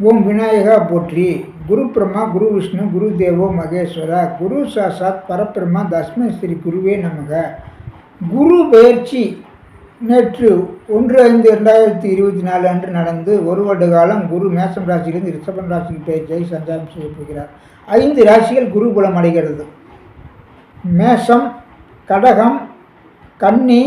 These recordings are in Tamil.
ஓம் விநாயகா போற்றி. குரு பிரம்மா குரு விஷ்ணு குரு தேவோ மகேஸ்வரா குரு சாசாத் பரபிரம்மா தஸ்மை ஸ்ரீ குருவே நமக. குரு பயிற்சி நேற்று ஒன்று ஐந்து ரெண்டாயிரத்தி இருபத்தி நாலு அன்று நடந்து ஒரு வருட காலம் குரு மேசம் ராசியிலிருந்து ரிஷபம் ராசிக்கு பயிற்சியை சஞ்சாரம் செய்யப்போகிறார் ஐந்து ராசிகள் குரு குலம் அடைகிறது மேசம் கடகம் கன்னி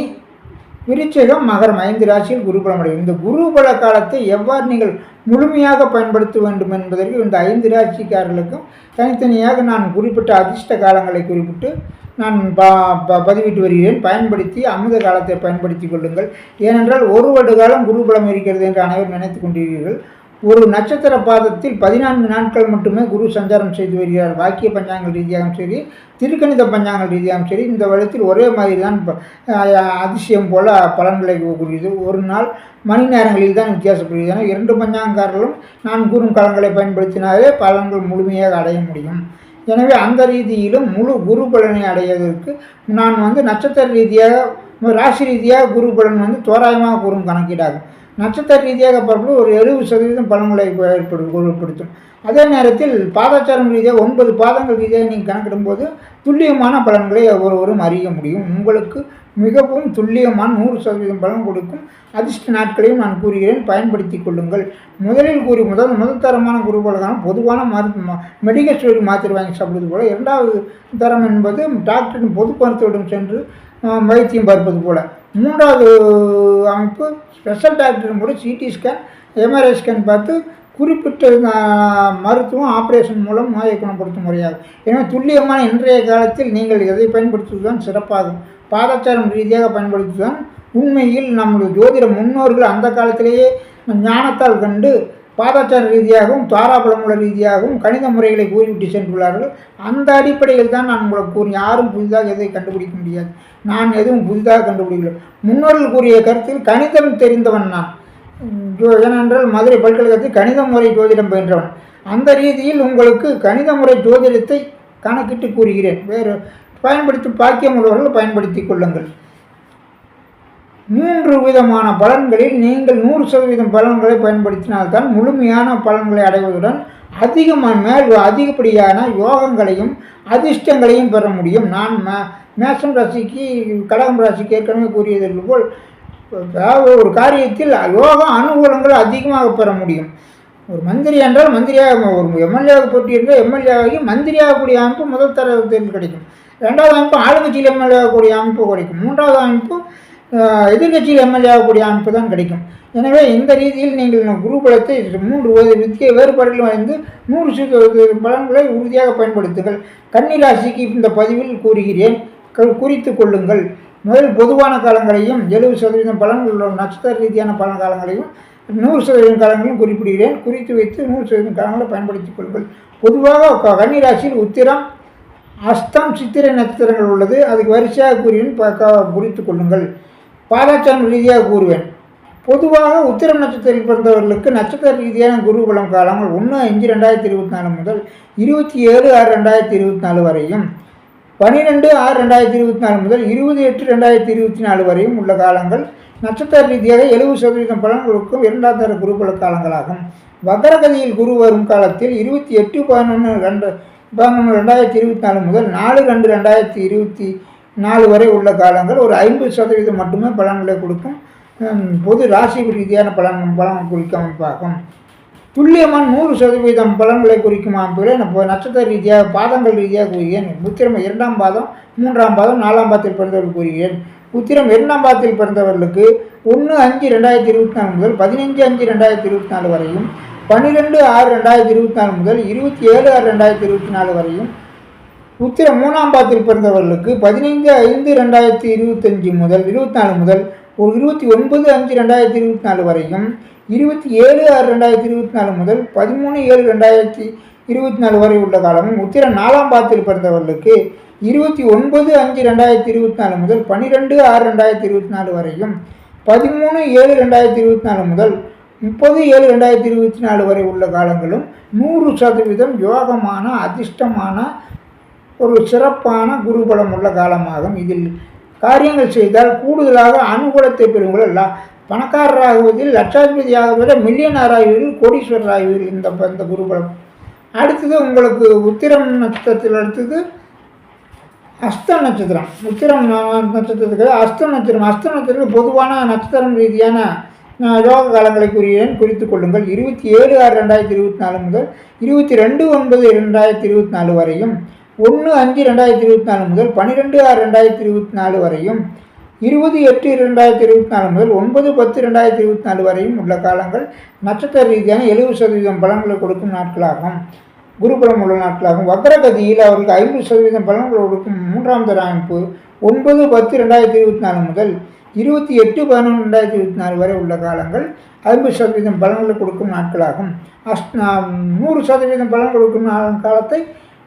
விருச்சகம் மகரம் ஐந்து ராசியில் குருபலம் அடையும். இந்த குருபல காலத்தை எவ்வாறு நீங்கள் முழுமையாக பயன்படுத்த வேண்டும் என்பதற்கு இந்த ஐந்து ராசிக்காரர்களுக்கும் தனித்தனியாக நான் குறிப்பிட்ட அதிர்ஷ்ட காலங்களை குறிப்பிட்டு நான் ப ப- பதிவிட்டு வருகிறேன். பயன்படுத்தி அமுத காலத்தை பயன்படுத்தி கொள்ளுங்கள். ஏனென்றால் ஒரு வருட காலம் குருபலம் இருக்கிறது என்று அனைவரும் நினைத்து கொண்டிருக்கிறீர்கள். ஒரு நட்சத்திர பாதத்தில் பதினான்கு நாட்கள் மட்டுமே குரு சஞ்சாரம் செய்து வருகிறார். வாக்கிய பஞ்சாங்க ரீதியாகவும் சரி திருக்கணித பஞ்சாங்க ரீதியாகவும் சரி இந்த வழக்கில் ஒரே மாதிரி தான் அதிசயம் போல் பலன்களை கூறியது ஒரு நாள் மணி நேரங்களில் தான் வித்தியாசப்படுகிறது. ஏன்னா இரண்டு பஞ்சாங்காரர்களும் நான் கூறும் காலங்களை பயன்படுத்தினாலே பலன்கள் முழுமையாக அடைய முடியும். எனவே அந்த ரீதியிலும் முழு குரு பலனை அடைவதற்கு நான் வந்து நட்சத்திர ரீதியாக ராசி ரீதியாக குரு பலன் வந்து தோராயமாக கூறும் கணக்கீடாகும். நட்சத்திர ரீதியாக பார்க்கும்போது ஒரு எழுபது சதவீதம் பலன்களை ஏற்படு ஏற்படுத்தும் அதே நேரத்தில் பாதாச்சாரம் ரீதியாக ஒன்பது பாதங்கள் ரீதியாக நீங்கள் கணக்கிடும்போது துல்லியமான பலன்களை ஒவ்வொருவரும் அறிய முடியும். உங்களுக்கு மிகவும் துல்லியமான நூறு சதவீதம் பலன் கொடுக்கும். அதிர்ஷ்ட நாட்களையும் நான் கூறுகிறேன். பயன்படுத்தி கொள்ளுங்கள். முதலில் கூறி முதல் முதல் தரமான குருபலகான பொதுவான மரு மெடிக்கல் ஸ்டோரி மாத்திரை வாங்கி சாப்பிடுவது போல இரண்டாவது தரம் என்பது டாக்டரின் பொது மருத்துவரிடம் சென்று வைத்தியம் பார்ப்பது போல். மூன்றாவது அமைப்பு ஸ்பெஷல் டாக்டர் மூலம் சிடி ஸ்கேன் எம்ஆர்ஐ ஸ்கேன் பார்த்து குறிப்பிட்ட மருத்துவம் ஆப்ரேஷன் மூலம் நோயை குணப்படுத்தும் முறையாகும். எனவே துல்லியமான இன்றைய காலத்தில் நீங்கள் எதை பயன்படுத்துவதுதான் சிறப்பாகும். பாதச்சாரம் ரீதியாக பயன்படுத்துவதுதான் உண்மையில் நம்முடைய ஜோதிட முன்னோர்கள் அந்த காலத்திலேயே ஞானத்தால் கண்டு பாதாச்சார ரீதியாகவும் தாராபலமுள்ள ரீதியாகவும் கணித முறைகளை கூறிவிட்டு சென்றுள்ளார்கள். அந்த அடிப்படையில் தான் நான் உங்களுக்கு கூறி யாரும் புதிதாக எதை கண்டுபிடிக்க முடியாது. நான் எதுவும் புதிதாக கண்டுபிடிக்கல. முன்னோர்கள் கூறிய கருத்தில் கணிதம் தெரிந்தவன் நான். ஏனென்றால் மதுரை பல்கலைக்கழகத்தில் கணித முறை ஜோதிடம் பயின்றவன். அந்த ரீதியில் உங்களுக்கு கணித முறை ஜோதிடத்தை கணக்கிட்டு கூறுகிறேன். வேறு பயன்படுத்தி பாக்கியம் உள்ளவர்கள் பயன்படுத்தி கொள்ளுங்கள். மூன்று விதமான பலன்களில் நீங்கள் நூறு சதவீதம் பலன்களை பயன்படுத்தினால்தான் முழுமையான பலன்களை அடைவதுடன் அதிகமாக மேல் அதிகப்படியான யோகங்களையும் அதிர்ஷ்டங்களையும் பெற முடியும். நான் ம மேஷம் ராசிக்கு கடகம் ராசிக்கு ஏற்கனவே கூறியது போல் அதாவது ஒரு காரியத்தில் யோகம் அனுகூலங்கள் அதிகமாக பெற முடியும். ஒரு மந்திரி என்றால் மந்திரியாக ஒரு எம்எல்ஏவாக போட்டியிருந்தால் எம்எல்ஏ ஆகி மந்திரியாகக்கூடிய அமைப்பு முதல் தர கிடைக்கும். ரெண்டாவது அமைப்பு ஆளுங்கட்சியில் எம்எல்ஏ ஆகக்கூடிய அமைப்பு கிடைக்கும். மூன்றாவது அமைப்பு எதிர்கட்சியில் எதிர்க்கட்சியில் எம்எல்ஏ ஆகக்கூடிய அமைப்பு தான் கிடைக்கும். எனவே இந்த ரீதியில் நீங்கள் குருபலத்தை மூன்று வித்திய வேறுபாடுகள் வந்து நூறு பலன்களை உறுதியாக பயன்படுத்துங்கள். கன்னிராசிக்கு இந்த பதிவில் கூறுகிறேன். குறித்து கொள்ளுங்கள். முதல் பொதுவான காலங்களையும் எழுபது சதவீதம் பலன்கள் உள்ள நட்சத்திர ரீதியான பலன் காலங்களையும் நூறு சதவீதம் காலங்களையும் குறிப்பிடுகிறேன். குறித்து வைத்து நூறு சதவீதம் காலங்களை பயன்படுத்திக் கொள்ளுங்கள். பொதுவாக கன்னிராசியில் உத்திரம் அஸ்தம் சித்திரை நட்சத்திரங்கள் உள்ளது. அதுக்கு வரிசையாக கூறுவேன் ப- க- குறித்து கொள்ளுங்கள். பாலாச்சாரம் ரீதியாக கூறுவேன். பொதுவாக உத்திரம் நட்சத்திரத்தில் பிறந்தவர்களுக்கு நட்சத்திர ரீதியான குரு பலம் காலங்கள் ஒன்று அஞ்சு ரெண்டாயிரத்தி இருபத்தி நாலு முதல் இருபத்தி ஏழு ஆறு ரெண்டாயிரத்தி இருபத்தி நாலு வரையும். பன்னிரெண்டு ஆறு ரெண்டாயிரத்தி இருபத்தி நாலு முதல் இருபது எட்டு ரெண்டாயிரத்தி இருபத்தி நாலு வரையும் உள்ள காலங்கள் நட்சத்திர ரீதியாக எழுபது சதவீதம் பலன் கொடுக்கும் இரண்டாம் தர குருபல காலங்களாகும். வக்கரகதியில் குரு வரும் காலத்தில் இருபத்தி எட்டு பதினொன்று ரெண்டு பதினொன்று ரெண்டாயிரத்தி இருபத்தி நாலு முதல் நாலு ரெண்டு ரெண்டாயிரத்தி இருபத்தி நாலு வரை உள்ள காலங்கள் ஒரு ஐம்பது சதவீதம் மட்டுமே பலன்களை கொடுக்கும். பொது ராசி ரீதியான பலன் பலன் குறிக்க அமைப்பாகும். துல்லியமான நூறு சதவீதம் பலன்களை குறிக்கும் அமைப்புகளை நம்ம நட்சத்திர ரீதியாக பாதங்கள் ரீதியாக கூறுகிறேன். உத்திரம் இரண்டாம் பாதம் மூன்றாம் பாதம் நாலாம் பாதத்தில் பிறந்தவர்கள் கூறுகிறேன். உத்திரம் இரண்டாம் பாதத்தில் பிறந்தவர்களுக்கு ஒன்று அஞ்சு ரெண்டாயிரத்தி இருபத்தி நாலு முதல் பதினஞ்சு அஞ்சு ரெண்டாயிரத்தி இருபத்தி நாலு வரையும் பன்னிரெண்டு ஆறு ரெண்டாயிரத்தி இருபத்தி நாலு முதல் இருபத்தி ஏழு ஆறு ரெண்டாயிரத்தி இருபத்தி நாலு வரையும் உத்திர மூணாம் பாதத்தில் பிறந்தவர்களுக்கு பதினைந்து ஐந்து ரெண்டாயிரத்தி இருபத்தஞ்சு முதல் இருபத்தி நாலு முதல் ஒரு இருபத்தி ஒன்பது அஞ்சு ரெண்டாயிரத்தி இருபத்தி நாலு வரையும் இருபத்தி ஏழு ஆறு ரெண்டாயிரத்தி இருபத்தி நாலு முதல் பதிமூணு ஏழு ரெண்டாயிரத்தி இருபத்தி நாலு வரை உள்ள காலமும் உத்திர நாலாம் பாத்தில் பிறந்தவர்களுக்கு இருபத்தி ஒன்பது அஞ்சு ரெண்டாயிரத்தி இருபத்தி நாலு முதல் பன்னிரெண்டு ஆறு ரெண்டாயிரத்தி இருபத்தி நாலு வரையும் பதிமூணு ஏழு ரெண்டாயிரத்தி இருபத்தி நாலு முதல் முப்பது ஏழு ரெண்டாயிரத்தி இருபத்தி நாலு வரை உள்ள காலங்களும் நூறு சதவீதம் யோகமான அதிர்ஷ்டமான ஒரு சிறப்பான குருபலம் உள்ள காலமாகும். இதில் காரியங்கள் செய்தால் கூடுதலாக அனுகூலத்தை பெறுங்கள். எல்லாம் பணக்காரராகுவதில் லட்சாதிபதியாக விட ஆகுவதில் மில்லியனர் ஆகுவதில் கோடீஸ்வரர் ஆகுவதில் இந்த இந்த குருபலம். அடுத்தது உங்களுக்கு உத்திரம் நட்சத்திரத்தில் அடுத்தது அஸ்த நட்சத்திரம். உத்திரம் நட்சத்திரத்துக்கு அஸ்த நட்சத்திரம். அஸ்த நட்சத்திரம் பொதுவான நட்சத்திரம் ரீதியான யோக காலங்களை குறியேன் குறித்துக் கொள்ளுங்கள். இருபத்தி ஏழு ஆறு ரெண்டாயிரத்தி இருபத்தி நாலு முதல் இருபத்தி ரெண்டு ஒன்பது ரெண்டாயிரத்தி இருபத்தி நாலு வரையும் ஒன்று அஞ்சு ரெண்டாயிரத்தி இருபத்தி நாலு முதல் பன்னிரெண்டு ஆறு ரெண்டாயிரத்தி இருபத்தி நாலு வரையும் இருபது எட்டு ரெண்டாயிரத்தி இருபத்தி நாலு முதல் ஒன்பது பத்து ரெண்டாயிரத்தி இருபத்தி நாலு வரையும் உள்ள காலங்கள் நட்சத்திர ரீதியான எழுபது சதவீதம் பலன்களை கொடுக்கும் நாட்களாகும். குருபலம் உள்ள நாட்களாகும். வக்ரகதியில் அவருக்கு ஐம்பது சதவீதம் பலன்களை கொடுக்கும் மூன்றாம் தர அமைப்பு ஒன்பது பத்து ரெண்டாயிரத்தி இருபத்தி நாலு முதல் இருபத்தி எட்டு பதினொன்று ரெண்டாயிரத்தி இருபத்தி நாலு வரை உள்ள காலங்கள் ஐம்பது சதவீதம் பலன்களை கொடுக்கும் நாட்களாகும். அஸ் நூறு சதவீதம் பலன் கொடுக்கும் காலத்தை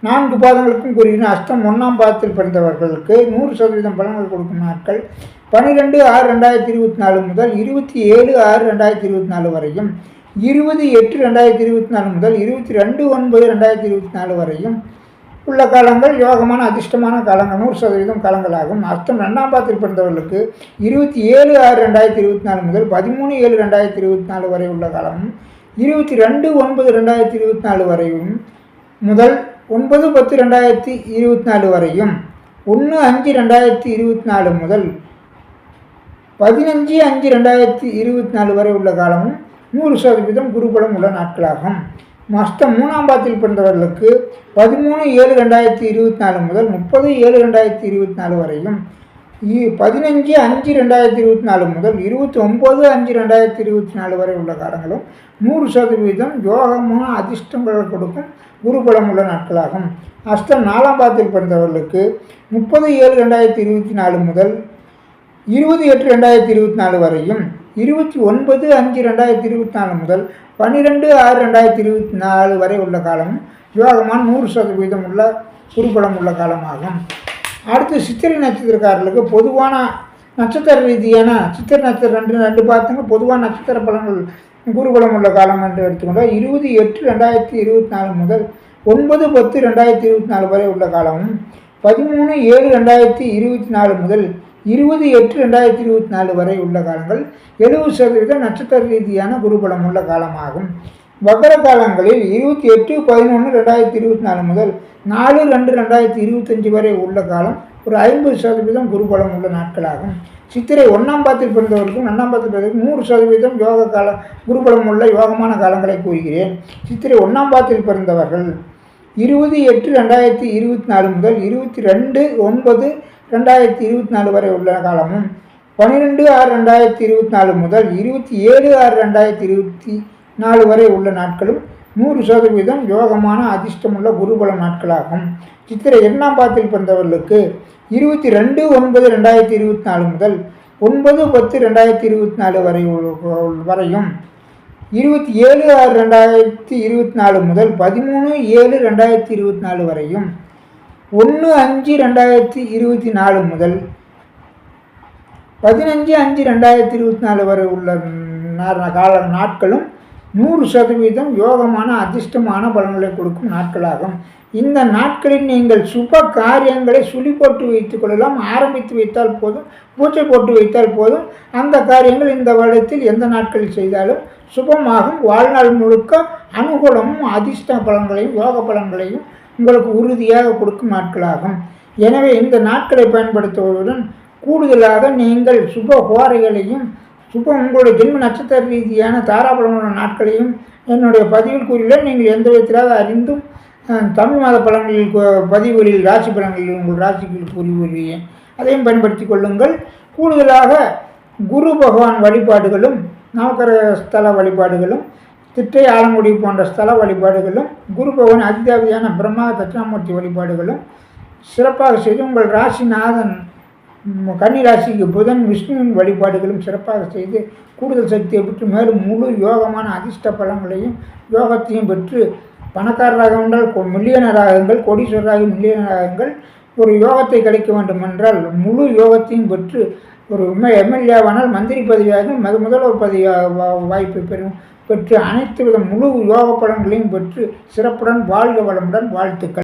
நான்கு பாதங்களுக்கும் கூறின அஷ்டம் ஒன்றாம் பாதத்தில் பிறந்தவர்களுக்கு நூறு சதவீதம் பலன்கள் கொடுக்கும் நாட்கள். பன்னிரெண்டு ஆறு ரெண்டாயிரத்தி இருபத்தி நாலு முதல் இருபத்தி ஏழு ஆறு ரெண்டாயிரத்தி இருபத்தி நாலு வரையும். இருபது எட்டு ரெண்டாயிரத்தி இருபத்தி நாலு முதல் இருபத்தி ரெண்டு ஒன்பது ரெண்டாயிரத்தி இருபத்தி நாலு வரையும். உள்ள காலங்கள் யோகமான அதிர்ஷ்டமான காலங்கள் நூறு சதவீதம் காலங்களாகும். அர்த்தம் ரெண்டாம் பாத்தில் பிறந்தவர்களுக்கு இருபத்தி ஏழு ஆறு ரெண்டாயிரத்தி இருபத்தி நாலு முதல் பதிமூணு ஏழு ரெண்டாயிரத்தி இருபத்தி நாலு வரை உள்ள காலமும் இருபத்தி ரெண்டு ஒன்பது ரெண்டாயிரத்தி இருபத்தி நாலு வரையும் முதல் ஒன்பது பத்து ரெண்டாயிரத்தி இருபத்தி நாலு வரையும் ஒன்று அஞ்சு ரெண்டாயிரத்தி இருபத்தி நாலு முதல் பதினஞ்சு அஞ்சு ரெண்டாயிரத்தி இருபத்தி நாலு வரை உள்ள காலமும் நூறு சதவீதம் குருபலம் உள்ள நாட்களாகும். மஸ்தம் மூணாம் பாத்தில் பிறந்தவர்களுக்கு பதிமூணு ஏழு ரெண்டாயிரத்தி இருபத்தி நாலு முதல் முப்பது ஏழு ரெண்டாயிரத்தி இருபத்தி நாலு வரையும் பதினஞ்சு அஞ்சு ரெண்டாயிரத்தி இருபத்தி நாலு முதல் இருபத்தி ஒம்பது அஞ்சு ரெண்டாயிரத்தி இருபத்தி நாலு வரை உள்ள காலங்களும் நூறு சதவீதம் யோகமும் அதிர்ஷ்டங்கள் கொடுக்கும் குருபலம் உள்ள நாட்களாகும். அஷ்டம் நாலாம் பாதத்தில் பிறந்தவர்களுக்கு முப்பது ஏழு ரெண்டாயிரத்தி இருபத்தி நாலு முதல் இருபது எட்டு ரெண்டாயிரத்தி இருபத்தி நாலு வரையும் இருபத்தி ஒன்பது அஞ்சு ரெண்டாயிரத்தி இருபத்தி நாலு முதல் பன்னிரெண்டு ஆறு ரெண்டாயிரத்தி இருபத்தி நாலு வரை உள்ள காலமும் யோகமான நூறு சதவீதம் உள்ள குருபலம் உள்ள காலமாகும். அடுத்து சித்திரை நட்சத்திரக்காரர்களுக்கு பொதுவான நட்சத்திர ரீதியான சித்திரை நட்சத்திரம் ரெண்டு ரெண்டு பார்த்துங்க. பொதுவான நட்சத்திர பலன்கள் குருபலம் உள்ள காலம் என்று எடுத்துக்கொண்டால் இருபது எட்டு ரெண்டாயிரத்தி இருபத்தி நாலு முதல் ஒன்பது பத்து ரெண்டாயிரத்தி இருபத்தி நாலு வரை உள்ள காலமும் பதிமூணு ஏழு ரெண்டாயிரத்தி இருபத்தி நாலு முதல் இருபது எட்டு ரெண்டாயிரத்தி இருபத்தி நாலு வரை உள்ள காலங்கள் எழுபது சதவீத நட்சத்திர ரீதியான குருபலம் உள்ள காலமாகும். வக்கர காலங்களில் இருபத்தி எட்டு பதினொன்று ரெண்டாயிரத்தி இருபத்தி நாலு முதல் நாலு ரெண்டு ரெண்டாயிரத்தி இருபத்தஞ்சி வரை உள்ள காலம் ஒரு ஐம்பது சதவீதம் குருபலம் உள்ள நாட்களாகும். சித்திரை ஒன்றாம் பாத்தில் பிறந்தவர்களுக்கும் ரெண்டாம் பாத்தில் பிறந்தவர்களுக்கும் நூறு சதவீதம் யோக கால குருபலம் உள்ள யோகமான காலங்களை கூறுகிறேன் சித்திரை ஒன்றாம் பாத்தில் பிறந்தவர்கள் இருபது எட்டு ரெண்டாயிரத்தி இருபத்தி நாலு முதல் இருபத்தி ரெண்டு ஒன்பது ரெண்டாயிரத்தி இருபத்தி நாலு வரை உள்ள காலமும் பன்னிரெண்டு ஆறு ரெண்டாயிரத்தி இருபத்தி நாலு முதல் இருபத்தி ஏழு ஆறு ரெண்டாயிரத்தி இருபத்தி நாலு வரை உள்ள நாட்களும் நூறு சதவீதம் யோகமான அதிர்ஷ்டமுள்ள குருபல நாட்களாகும். சித்திரை எண்ணாம் பாத்தில் பிறந்தவர்களுக்கு இருபத்தி ரெண்டு ஒன்பது ரெண்டாயிரத்தி இருபத்தி நாலு முதல் ஒன்பது பத்து ரெண்டாயிரத்தி இருபத்தி நாலு வரை வரையும். இருபத்தி ஏழு ஆறு ரெண்டாயிரத்தி இருபத்தி நாலு முதல் பதிமூணு ஏழு ரெண்டாயிரத்தி இருபத்தி நாலு வரையும். ஒன்று அஞ்சு ரெண்டாயிரத்தி இருபத்தி நாலு முதல் பதினஞ்சு அஞ்சு ரெண்டாயிரத்தி இருபத்தி நாலு வரை உள்ள கால நாட்களும் நூறு சதவீதம் யோகமான அதிர்ஷ்டமான பலன்களை கொடுக்கும் நாட்களாகும். இந்த நாட்களில் நீங்கள் சுப காரியங்களை சுழி போட்டு வைத்துக் கொள்ளலாம். ஆரம்பித்து வைத்தால் போதும் பூஜை போட்டு வைத்தால் போதும். அந்த காரியங்கள் இந்த வருடத்தில் எந்த நாட்களில் செய்தாலும் சுபமாகும். வாழ்நாள் முழுக்க அனுகூலமும் அதிர்ஷ்ட பலன்களையும் யோக பலன்களையும் உங்களுக்கு உறுதியாக கொடுக்கும் நாட்களாகும். எனவே இந்த நாட்களை பயன்படுத்துவதுடன் கூடுதலாக நீங்கள் சுப ஹோரைகளையும் இப்போ உங்களுடைய ஜென்ம நட்சத்திர ரீதியான தாராபலமான நாட்களையும் என்னுடைய பதிவில் கூறியுள்ள நீங்கள் எந்த விதத்திலாக அறிந்தும் தமிழ் மாத பலன்களில் பதிவுகளில் ராசி பலன்களில் உங்கள் ராசிகளில் கூறி வருவீங்க அதையும் பயன்படுத்தி கொள்ளுங்கள். கூடுதலாக குரு பகவான் வழிபாடுகளும் நவக்கர ஸ்தல வழிபாடுகளும் திட்டை ஆலங்குடி போன்ற ஸ்தல வழிபாடுகளும் குரு பகவான் அதிதேவதையான பிரம்மா தட்சிணாமூர்த்தி வழிபாடுகளும் சிறப்பாக செய்து உங்கள் ராசிநாதன் கன்னிராசிக்கு கன்னி ராசிக்கு புதன் விஷ்ணுவின் வழிபாடுகளும் சிறப்பாக செய்து கூடுதல் சக்தியை பெற்று மேலும் முழு யோகமான அதிர்ஷ்ட பலங்களையும் யோகத்தையும் பெற்று பணக்காரராக இருந்தால் கொ- மில்லியனராகுங்கள் கோடீஸ்வரராக மில்லியனராகுங்கள் ஒரு யோகத்தை கிடைக்க வேண்டும் என்றால் முழு யோகத்தையும் பெற்று ஒரு எம்எல்ஏவானால் மந்திரி பதவியாக முத முதல்வர் பதவி வா- வாய்ப்பை பெறும் பெற்று அனைத்து வித முழு யோக பலன்களையும் பெற்று சிறப்புடன் வாழ்க வளமுடன் வாழ்த்துக்கள்.